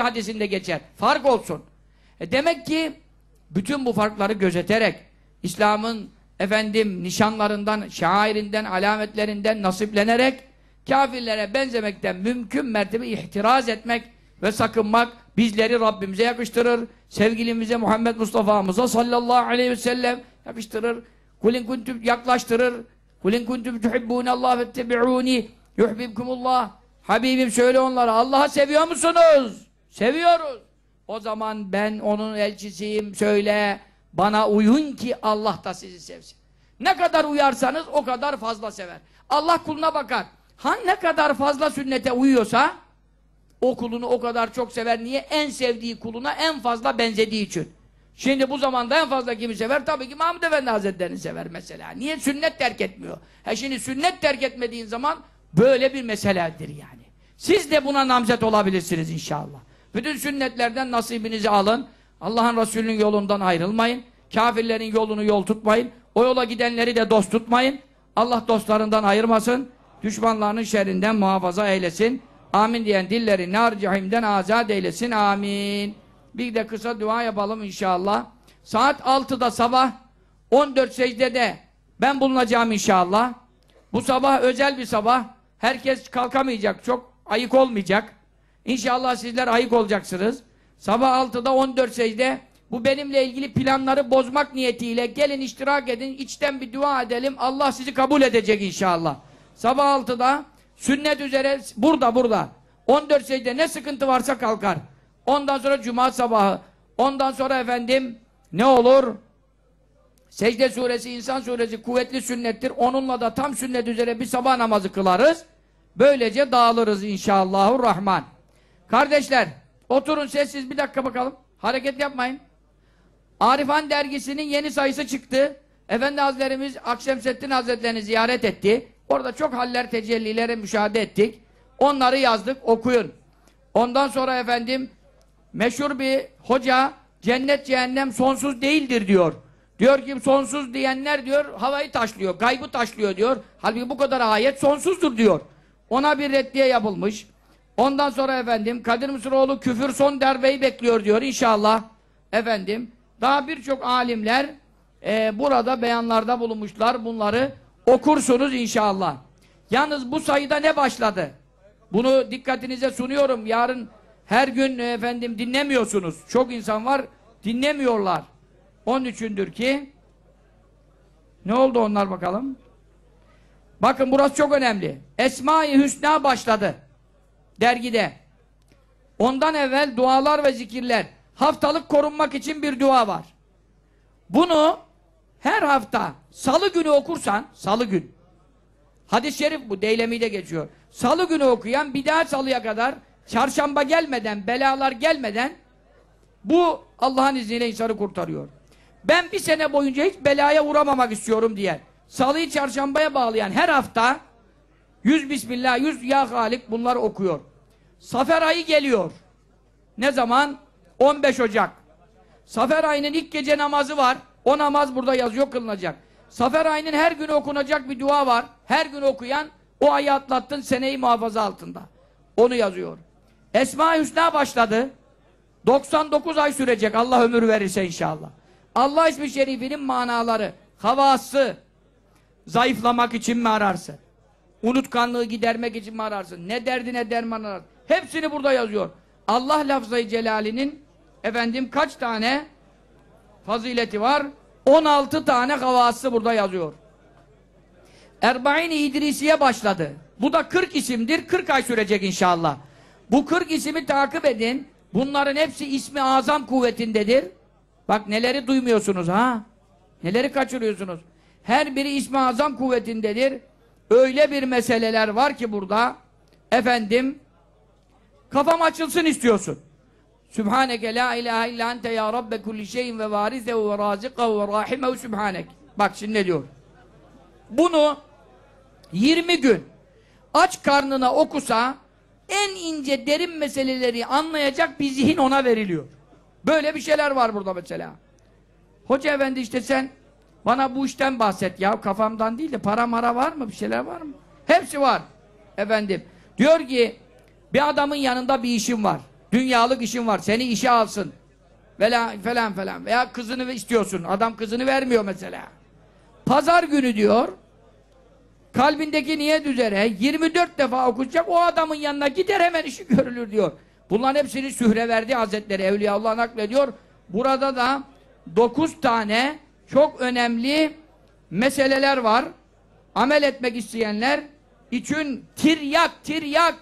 hadisinde geçer. Fark olsun. E demek ki bütün bu farkları gözeterek İslam'ın efendim nişanlarından, şairinden, alametlerinden nasiplenerek kafirlere benzemekten mümkün mertebe ihtiraz etmek ve sakınmak bizleri Rabbimize yakıştırır. Sevgilimize Muhammed Mustafa'mıza sallallahu aleyhi ve sellem yakıştırır. Kulin kuntum yaklaştırır. Kulin kuntum tuhibbunallah vettebi'uni yuhibbukumullah. Habibim söyle onlara Allah'ı seviyor musunuz? Seviyoruz. O zaman ben onun elçisiyim söyle. Bana uyun ki Allah da sizi sevsin. Ne kadar uyarsanız o kadar fazla sever. Allah kuluna bakar. Ha ne kadar fazla sünnete uyuyorsa o kulunu o kadar çok sever. Niye? En sevdiği kuluna en fazla benzediği için. Şimdi bu zamanda en fazla kimi sever? Tabii ki Mahmud Efendi Hazretleri'ni sever mesela. Niye? Sünnet terk etmiyor. Ha şimdi sünnet terk etmediğin zaman böyle bir meseledir yani. Siz de buna namzet olabilirsiniz inşallah. Bütün sünnetlerden nasibinizi alın. Allah'ın Resulü'nün yolundan ayrılmayın. Kafirlerin yolunu yol tutmayın. O yola gidenleri de dost tutmayın. Allah dostlarından ayırmasın. Düşmanlarının şerrinden muhafaza eylesin. Amin diyen dilleri nar cehimden azat eylesin. Amin. Bir de kısa dua yapalım inşallah. Saat 6'da sabah 14 secdede ben bulunacağım inşallah. Bu sabah özel bir sabah. Herkes kalkamayacak. Çok ayık olmayacak. İnşallah sizler ayık olacaksınız. Sabah 6'da 14 secde bu benimle ilgili planları bozmak niyetiyle gelin iştirak edin, içten bir dua edelim. Allah sizi kabul edecek inşallah. Sabah 6'da sünnet üzere burada burada 14 secde ne sıkıntı varsa kalkar. Ondan sonra cuma sabahı. Ondan sonra efendim ne olur? Secde suresi, insan suresi kuvvetli sünnettir. Onunla da tam sünnet üzere bir sabah namazı kılarız. Böylece dağılırız inşallahurrahman. Kardeşler, oturun sessiz bir dakika bakalım. Hareket yapmayın. Arifan dergisinin yeni sayısı çıktı. Efendi Hazretlerimiz Akşemseddin Hazretlerini ziyaret etti. Orada çok haller, tecellilere müşahede ettik. Onları yazdık, okuyun. Ondan sonra efendim meşhur bir hoca cennet cehennem sonsuz değildir diyor. Diyor ki sonsuz diyenler diyor havayı taşlıyor, gaybı taşlıyor diyor. Halbuki bu kadar ayet sonsuzdur diyor. Ona bir reddiye yapılmış. Ondan sonra efendim Kadir Mısıroğlu küfür son derbeyi bekliyor diyor inşallah. Efendim daha birçok alimler e, burada beyanlarda bulunmuşlar. Bunları okursunuz inşallah. Yalnız bu sayıda ne başladı? Bunu dikkatinize sunuyorum. Yarın her gün e, efendim dinlemiyorsunuz. Çok insan var dinlemiyorlar. Onun üçündür ki ne oldu onlar bakalım? Bakın burası çok önemli. Esma-i Hüsna başladı. Dergide. Ondan evvel dualar ve zikirler. Haftalık korunmak için bir dua var. Bunu her hafta salı günü okursan, salı gün. Hadis-i şerif bu, Deylemi'de geçiyor. Salı günü okuyan bir daha salıya kadar çarşamba gelmeden, belalar gelmeden bu Allah'ın izniyle insanı kurtarıyor. Ben bir sene boyunca hiç belaya uğramamak istiyorum diye. Salıyı çarşambaya bağlayan her hafta yüz Bismillah, yüz Ya Halik bunlar okuyor. Safer ayı geliyor. Ne zaman? 15 Ocak. Safer ayının ilk gece namazı var. O namaz burada yazıyor kılınacak. Safer ayının her gün okunacak bir dua var. Her gün okuyan o ayı atlattın seneyi muhafaza altında. Onu yazıyor. Esma-i Hüsna başladı. 99 ay sürecek Allah ömür verirse inşallah. Allah ismi şerifinin manaları, havası, zayıflamak için mi ararsın? Unutkanlığı gidermek için mi ararsın? Ne derdine derman ararsın? Hepsini burada yazıyor. Allah lafzayı celalinin efendim kaç tane fazileti var? 16 tane havası burada yazıyor. Erbain-i İdrisiye başladı. Bu da 40 isimdir. 40 ay sürecek inşallah. Bu 40 ismi takip edin. Bunların hepsi ismi azam kuvvetindedir. Bak neleri duymuyorsunuz ha? Neleri kaçırıyorsunuz? Her biri ismi azam kuvvetindedir. Öyle bir meseleler var ki burada efendim kafam açılsın istiyorsun. Sübhaneke la ilahe illa ente ya rabbe kulli şeyin ve varizehu ve razikahu ve rahimehu sübhanek. Bak şimdi ne diyor? Bunu 20 gün aç karnına okusa en ince derin meseleleri anlayacak bir zihin ona veriliyor. Böyle bir şeyler var burada mesela. Hoca efendi işte sen bana bu işten bahset ya kafamdan değil de para mara var mı bir şeyler var mı? Hepsi var efendim. Diyor ki bir adamın yanında bir işim var. Dünyalık işin var. Seni işe alsın. Vela, falan falan. Veya kızını istiyorsun. Adam kızını vermiyor mesela. Pazar günü diyor kalbindeki niyet üzere 24 defa okuyacak o adamın yanına gider hemen işi görülür diyor. Bunların hepsini Sühreverdi Hazretleri Evliyaullah naklediyor. Burada da 9 tane çok önemli meseleler var. Amel etmek isteyenler için tiryak tiryak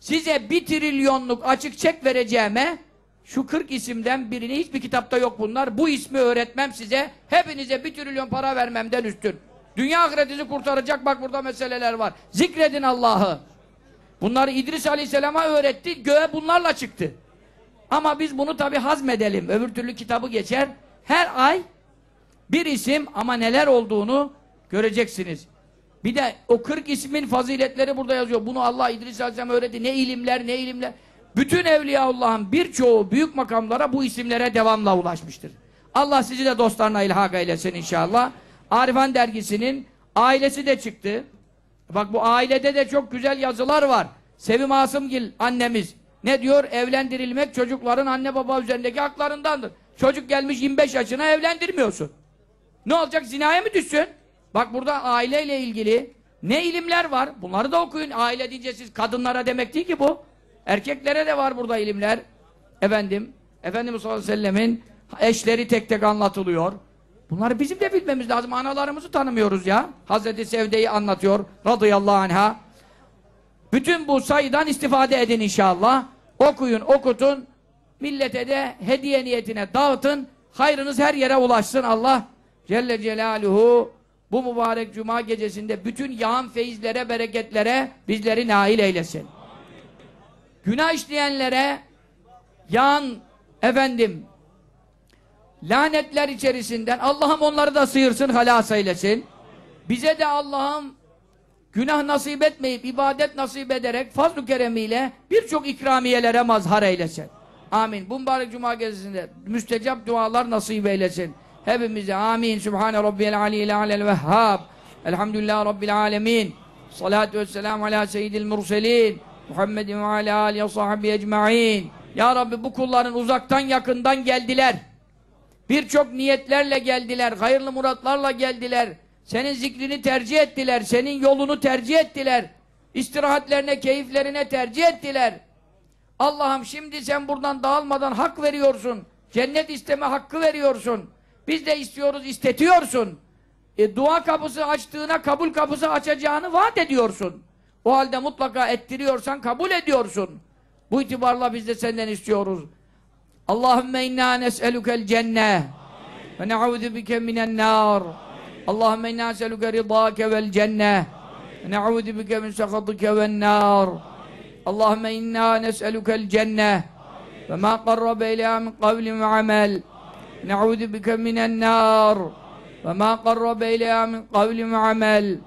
size bir trilyonluk açık çek vereceğime şu 40 isimden birini hiçbir kitapta yok bunlar. Bu ismi öğretmem size. Hepinize bir trilyon para vermemden üstün. Dünya ahiretinizi kurtaracak bak burada meseleler var. Zikredin Allah'ı. Bunları İdris Aleyhisselam'a öğretti. Göğe bunlarla çıktı. Ama biz bunu tabi hazmedelim. Öbür türlü kitabı geçer. Her ay bir isim ama neler olduğunu göreceksiniz. Bir de o 40 ismin faziletleri burada yazıyor. Bunu Allah İdris Aleyhisselam öğretti. Ne ilimler ne ilimler. Bütün Evliyaullah'ın birçoğu büyük makamlara bu isimlere devamla ulaşmıştır. Allah sizi de dostlarına ilhak eylesin inşallah. Arifan dergisinin ailesi de çıktı. Bak bu ailede de çok güzel yazılar var. Sevim Asımgil annemiz ne diyor? Evlendirilmek çocukların anne baba üzerindeki haklarındandır. Çocuk gelmiş 25 yaşına evlendirmiyorsun. Ne olacak? Zinaya mı düşsün? Bak burada aileyle ilgili ne ilimler var? Bunları da okuyun. Aile deyince siz kadınlara demek değil ki bu. Erkeklere de var burada ilimler. Efendim, Efendimiz sallallahu aleyhi ve sellemin eşleri tek tek anlatılıyor. Bunları bizim de bilmemiz lazım. Analarımızı tanımıyoruz ya. Hazreti Sevde'yi anlatıyor. Radıyallahu anha. Bütün bu sayıdan istifade edin inşallah. Okuyun, okutun. Millete de hediye niyetine dağıtın. Hayrınız her yere ulaşsın Allah. Celle Celaluhu bu mübarek cuma gecesinde bütün yağan feyizlere, bereketlere bizleri nail eylesin. Günah işleyenlere yağan efendim lanetler içerisinden Allah'ım onları da sıyırsın, halas eylesin. Bize de Allah'ım günah nasip etmeyip ibadet nasip ederek fazl-ı keremiyle birçok ikramiyelere mazhar eylesin. Amin. Bu mübarek cuma gecesinde müstecap dualar nasip eylesin. Hepimize amin. Sübhane Rabbiyel aliyyil alel vehhab. Elhamdülillah Rabbil alemin. Salatu vesselamu ala seyyidil murselin. Muhammedin ve ala alihi ve sahbihi ecma'in. Ya Rabbi bu kulların uzaktan yakından geldiler. Birçok niyetlerle geldiler, hayırlı muratlarla geldiler. Senin zikrini tercih ettiler, senin yolunu tercih ettiler. İstirahatlerine, keyiflerine tercih ettiler. Allah'ım şimdi sen buradan dağılmadan hak veriyorsun. Cennet isteme hakkı veriyorsun. Biz de istiyoruz, istetiyorsun. E, dua kapısı açtığına kabul kapısı açacağını vaat ediyorsun. O halde mutlaka ettiriyorsan kabul ediyorsun. Bu itibarla biz de senden istiyoruz. Allahümme inna nes'elukel cenne ve ne'udhu bike minen nar. Allahümme inna nes'eluke ridâke vel cenne ve ne'udhu bike min sekhatike ven nar. Allahümme inna nes'elukel cenne ve ma qarrabe ilâ min kavlin ve amel. Minen nar ve ma qarrabe ilâ min kavlin ve amel.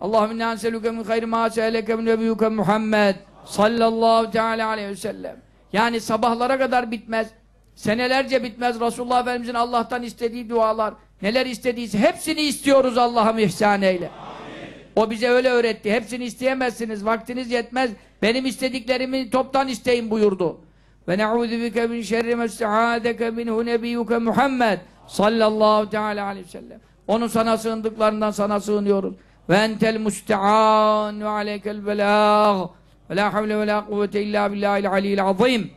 Allahümme inna nes'eluke min hayri ma se'eleke min nebiyyuke Muhammed sallallahu teala aleyhi ve sellem. Yani sabahlara kadar bitmez. Senelerce bitmez. Resulullah Efendimizin Allah'tan istediği dualar. Neler istediyse hepsini istiyoruz Allah'ım ihsan eyle. O bize öyle öğretti. Hepsini isteyemezsiniz. Vaktiniz yetmez. Benim istediklerimi toptan isteyin buyurdu. Ve ne'udhu bike min şerri mesta'adeke minhu nebiyyuke Muhammed sallallahu teala aleyhi ve sellem. Onun sana sığındıklarından sana sığınıyoruz. Ve entel musta'an ve aleykel belâh. Ve la havle ve la kuvvete illa billahil aliyyil azim.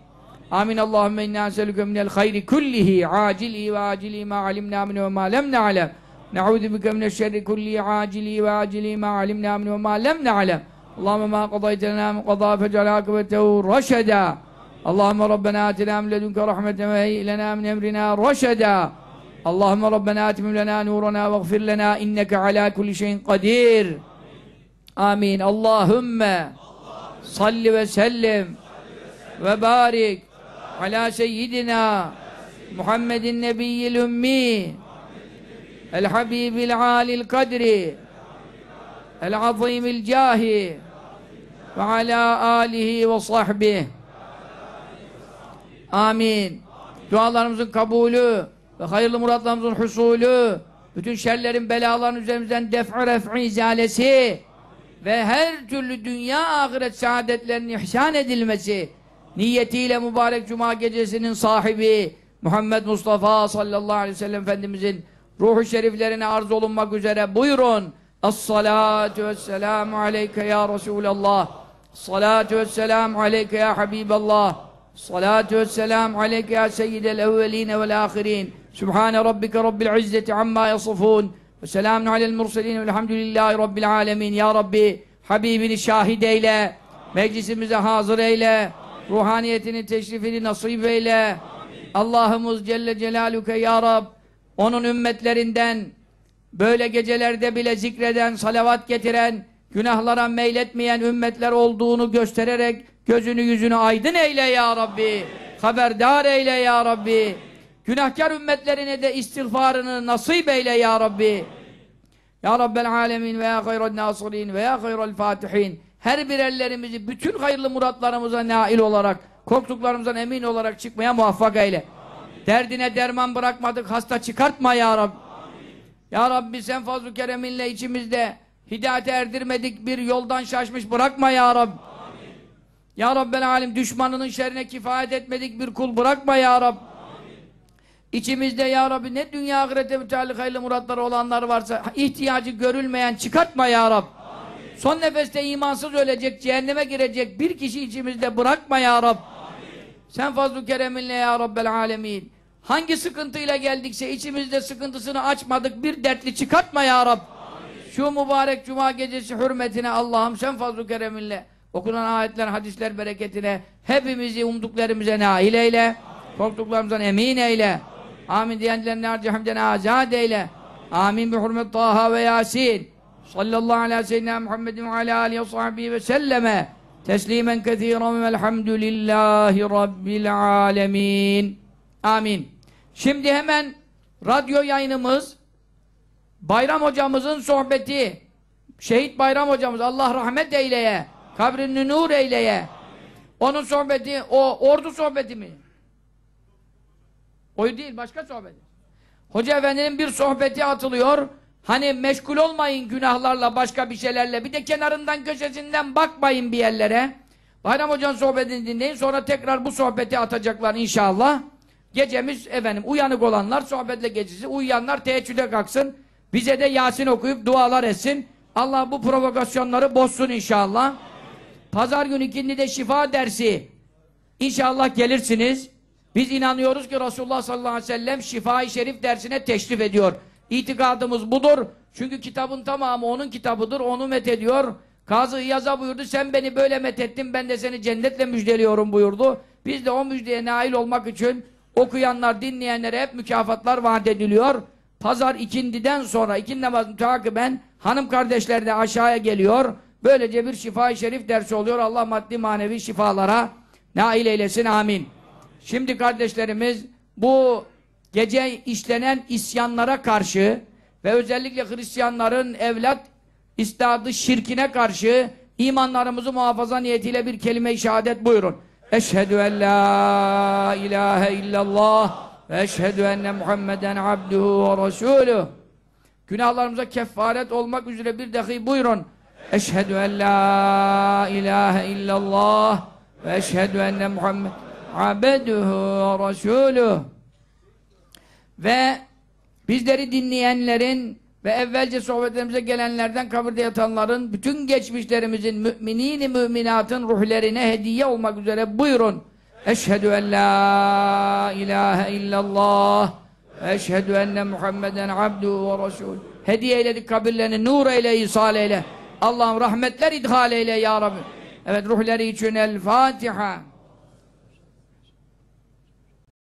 Amin. Allahümme inna eselüke minel hayri kullihi acilihi ve acilihi ma alimna minhu ve ma lem ne'alem. Ne'udhu bike mineşşerri kullihi acilihi ve acilihi ma alimna minhu ve ma lem ne'alem. Allahümme ma kadaytena min qada fecel akıbetehu raşeda. Allahümme Rabbena atina min ledunke rahmeten ve eylena min emrina raşeda. Allahümme Rabbena atimim lena nurana ve gfir lena inneke ala kulli şeyin kadir. Amin. Allahümme salli ve sellim ve barik ala seyyidina Muhammedin nebiyyil ümmi el habibil alil kadri el azimil cahi ve ala alihi ve sahbihi amin dualarımızın kabulü ve hayırlı muratlarımızın husulü bütün şerlerin belaların üzerimizden def'i ref'i izalesi ve her türlü dünya ahiret saadetlerinin ihsan edilmesi niyetiyle mübarek cuma gecesinin sahibi Muhammed Mustafa sallallahu aleyhi ve sellem Efendimizin ruhu şeriflerine arz olunmak üzere buyurun. Es-salatu vesselamu aleyke ya Resulallah. Salatu vesselamu aleyke ya Habiballah. Salatu vesselamu aleyke ya seyyidel evveline vel ahirin. Sübhane rabbike rabbil izzeti amma yasifun. Ve selamun alel murselin velhamdülillahi rabbil alemin. Ya Rabbi Habibini şahit eyle. Meclisimize hazır eyle. Ruhaniyetini, teşrifini nasip eyle. Allah'ımız Celle Celaluke Ya Rab onun ümmetlerinden böyle gecelerde bile zikreden, salavat getiren, günahlara meyletmeyen ümmetler olduğunu göstererek gözünü yüzünü aydın eyle Ya Rabbi. Haberdar eyle Ya Rabbi. Günahkar ümmetlerine de istiğfarını nasip eyle Ya Rabbi. Ya Rabbel Alemin ve Ya Hayral Nasirin ve Ya Hayral Fatihin. Her bir ellerimizi bütün hayırlı muratlarımıza nail olarak, korktuklarımızdan emin olarak çıkmaya muvaffak eyle. Amin. Derdine derman bırakmadık, hasta çıkartma Ya Rabbi. Ya Rabbi sen fazl-ı kereminle içimizde hidayete erdirmedik bir yoldan şaşmış bırakma Ya Rabbi. Amin. Ya Rabbel Alem düşmanının şerrine kifayet etmedik bir kul bırakma Ya Rabbi. İçimizde ya Rabbi ne dünya ahirete müteallik hayırlı muratları olanlar varsa ihtiyacı görülmeyen çıkartma ya Rabbi. Amin. Son nefeste imansız ölecek, cehenneme girecek bir kişi içimizde bırakma ya Rabbi. Amin. Sen fazl-ı kereminle ya Rabbel alemin. Hangi sıkıntıyla geldikse içimizde sıkıntısını açmadık bir dertli çıkartma ya Rabbi. Amin. Şu mübarek cuma gecesi hürmetine Allah'ım sen fazl-ı kereminle okunan ayetler, hadisler bereketine hepimizi umduklarımıza nail eyle. Amin. Korktuklarımızdan emin eyle. Amin diyenlerin harcı hamden azad eyle. Amin bi hurmet Taha ve Yasin. Sallallahu ve sellem Muhammedin ve ala alihi sahbihi ve selleme. Teslimen kethiren velhamdülillahi rabbil alemin. Amin. Şimdi hemen radyo yayınımız Bayram hocamızın sohbeti Şehit Bayram hocamız Allah rahmet eyleye kabrini nur eyleye onun sohbeti o ordu sohbeti mi? O değil, başka sohbet. Hoca efendinin bir sohbeti atılıyor. Hani meşgul olmayın günahlarla, başka bir şeylerle. Bir de kenarından, köşesinden bakmayın bir yerlere. Bayram Hoca'nın sohbetini dinleyin. Sonra tekrar bu sohbeti atacaklar inşallah. Gecemiz efendim uyanık olanlar sohbetle gecesi, uyuyanlar teheccüde kalksın. Bize de Yasin okuyup dualar etsin. Allah bu provokasyonları bozsun inşallah. Pazar günü ikindi de şifa dersi. İnşallah gelirsiniz. Biz inanıyoruz ki Resulullah sallallahu aleyhi ve sellem şifa-i şerif dersine teşrif ediyor. İtikadımız budur. Çünkü kitabın tamamı onun kitabıdır. Onu methediyor. Kazı İyaz'a buyurdu. Sen beni böyle methettin. Ben de seni cennetle müjdeliyorum buyurdu. Biz de o müjdeye nail olmak için okuyanlar, dinleyenlere hep mükafatlar vaat ediliyor. Pazar ikindiden sonra, ikindi namazını takiben hanım kardeşler de aşağıya geliyor. Böylece bir şifa-i şerif dersi oluyor. Allah maddi manevi şifalara nail eylesin. Amin. Şimdi kardeşlerimiz bu gece işlenen isyanlara karşı ve özellikle Hristiyanların evlat istadı şirkine karşı imanlarımızı muhafaza niyetiyle bir kelime-i şehadet buyurun. Eşhedü en la ilahe illallah ve eşhedü enne Muhammeden abduhu ve resulüh. Günahlarımıza kefaret olmak üzere bir dahi buyurun. Eşhedü en la ilahe illallah ve eşhedü enne Muhammed abeduhu rasuluh ve bizleri dinleyenlerin ve evvelce sohbetlerimize gelenlerden kabirde yatanların bütün geçmişlerimizin müminini müminatın ruhlerine hediye olmak üzere buyurun. Eşhedü en la ilahe illallah eşhedü enne Muhammeden abduhu ve resul. Hediye eyledik kabirlerini nur eyle, isal eyle. Allah'ım rahmetler idhal eyle ya Rabbi. Evet ruhları için El Fatiha.